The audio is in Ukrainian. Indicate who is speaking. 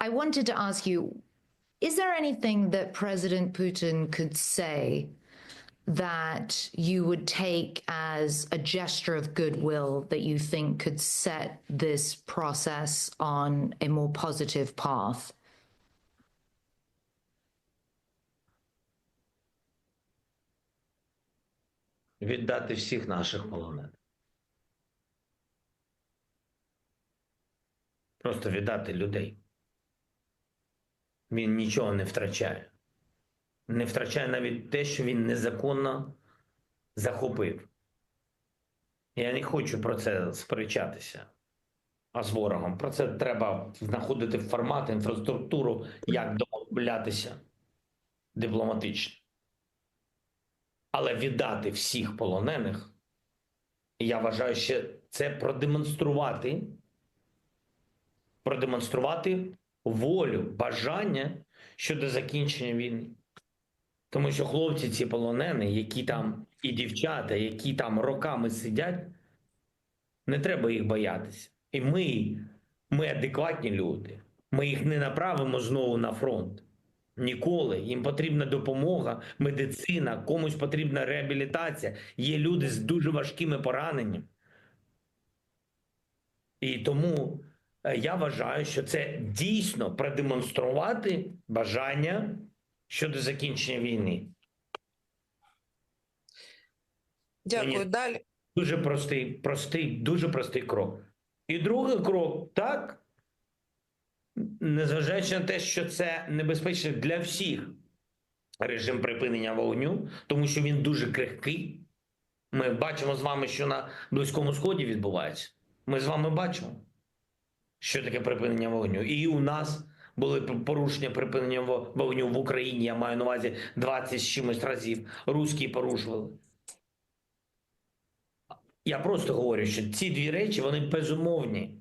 Speaker 1: I wanted to ask you is there anything that President Putin could say that you would take as a gesture of goodwill that you think could set this process on a more positive path?
Speaker 2: віддати всіх наших полонених. Просто віддати людей. Він нічого не втрачає. Не втрачає навіть те, що він незаконно захопив. Я не хочу про це сперечатися. А з ворогом. Про це треба знаходити формат, інфраструктуру, як домовлятися дипломатично. Але віддати всіх полонених, я вважаю, що це продемонструвати, продемонструвати волю, бажання щодо закінчення війни. Тому що хлопці, ці полонені, які там і дівчата, які там роками сидять, не треба їх боятися. І ми, ми адекватні люди. Ми їх не направимо знову на фронт. Ніколи. Їм потрібна допомога, медицина, комусь потрібна реабілітація. Є люди з дуже важкими пораненнями. І тому я вважаю, що це дійсно продемонструвати бажання щодо закінчення війни.
Speaker 3: Дякую.
Speaker 2: Мені-
Speaker 3: Далі.
Speaker 2: Дуже простий, простий, дуже простий крок. І другий крок, так, незважаючи на те, що це небезпечно для всіх режим припинення вогню, тому що він дуже крихкий. Ми бачимо з вами, що на Близькому Сході відбувається. Ми з вами бачимо, що таке припинення вогню. І у нас були порушення припинення вогню в Україні. Я маю на увазі 20 з чимось разів. Руські порушували. Я просто говорю, що ці дві речі вони безумовні.